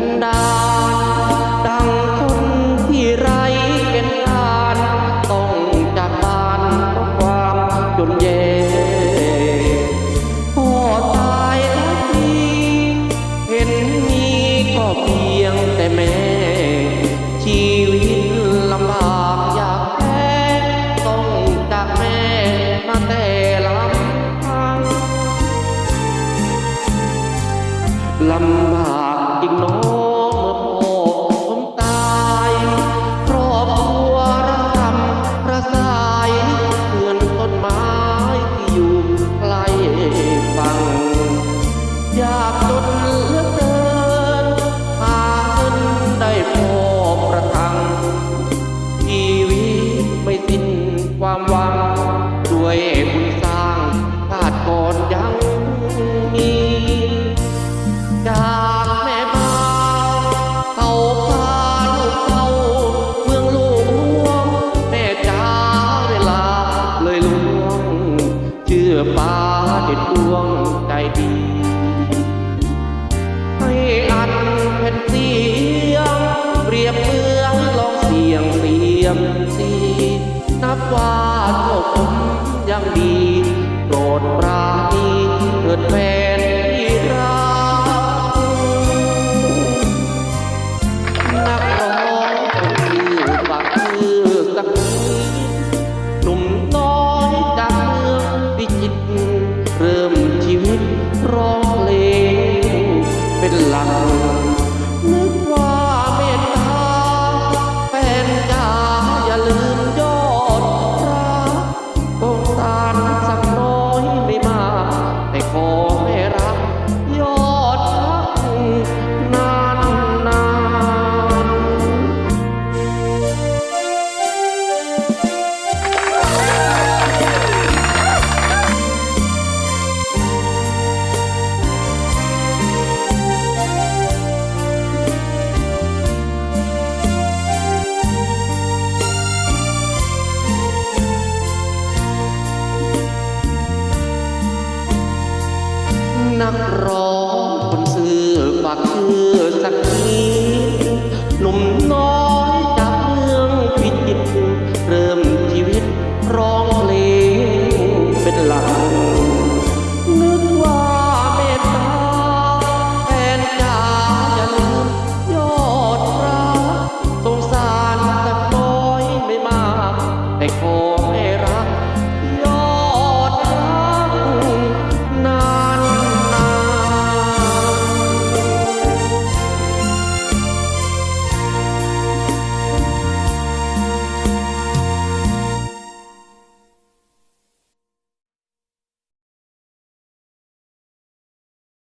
ันดาดังคนที่ไร้เก็นการต้องจากบ้านเพราะความจนแย่พ่อตายแล้วทีเห็นมีก็เพียงแต่แม่ ชีวิตลำบากอยากแพ้ต้องจากแม่มาแต่ลำพังลำ อป้าเด็ดดวงใจดี ให้อันเป็นเสียง เปรียบเมืองลองเสียงเสียมสีนับว่าโชคผมยังดีโปรดปราณีเถิดแฟ นักร้องคนซื้อฝากชื่อสักทีหนุ่มน้อยจากเมืองพิจิตรเริ่มชีวิตร้องเพลงเป็นหลัก